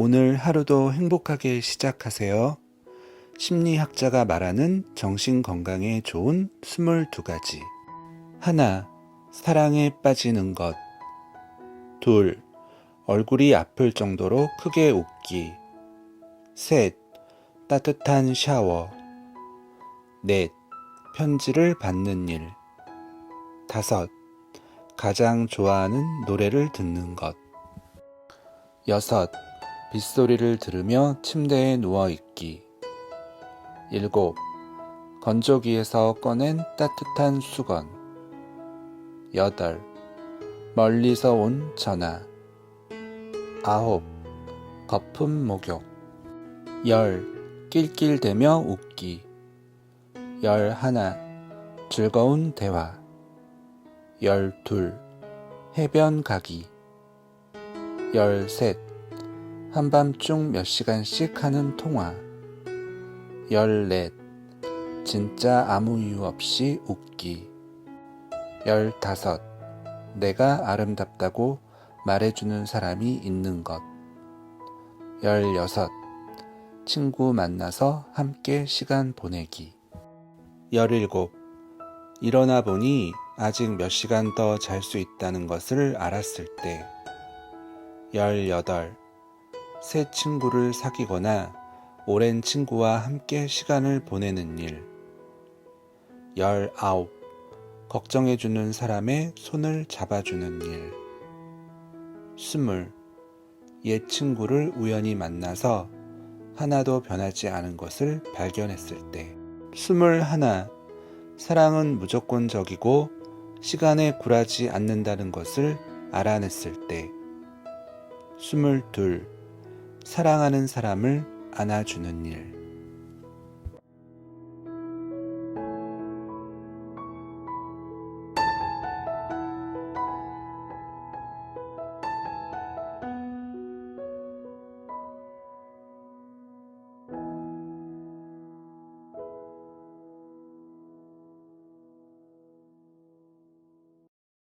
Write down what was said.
오늘 하루도 행복하게 시작하세요. 심리학자가 말하는 정신 건강에 좋은 22가지. 하나, 사랑에 빠지는 것. 둘, 얼굴이 아플 정도로 크게 웃기. 셋, 따뜻한 샤워. 넷, 편지를 받는 일. 다섯, 가장 좋아하는 노래를 듣는 것. 여섯, 빗소리를 들으며 침대에 누워 있기. 일곱, 건조기에서 꺼낸 따뜻한 수건. 여덟, 멀리서 온 전화. 아홉, 거품 목욕. 열, 낄낄대며 웃기. 열 하나, 즐거운 대화. 열둘, 해변 가기. 열셋, 한밤중 몇 시간씩 하는 통화. 열넷, 진짜 아무 이유 없이 웃기. 열다섯, 내가 아름답다고 말해주는 사람이 있는 것. 열여섯, 친구 만나서 함께 시간 보내기. 열일곱, 일어나 보니 아직 몇 시간 더 잘 수 있다는 것을 알았을 때. 열여덟, 새 친구를 사귀거나 오랜 친구와 함께 시간을 보내는 일. 열아홉, 걱정해주는 사람의 손을 잡아주는 일. 스물, 옛 친구를 우연히 만나서 하나도 변하지 않은 것을 발견했을 때. 스물 하나, 사랑은 무조건적이고 시간에 굴하지 않는다는 것을 알아냈을 때. 스물둘, 사랑하는 사람을 안아주는 일.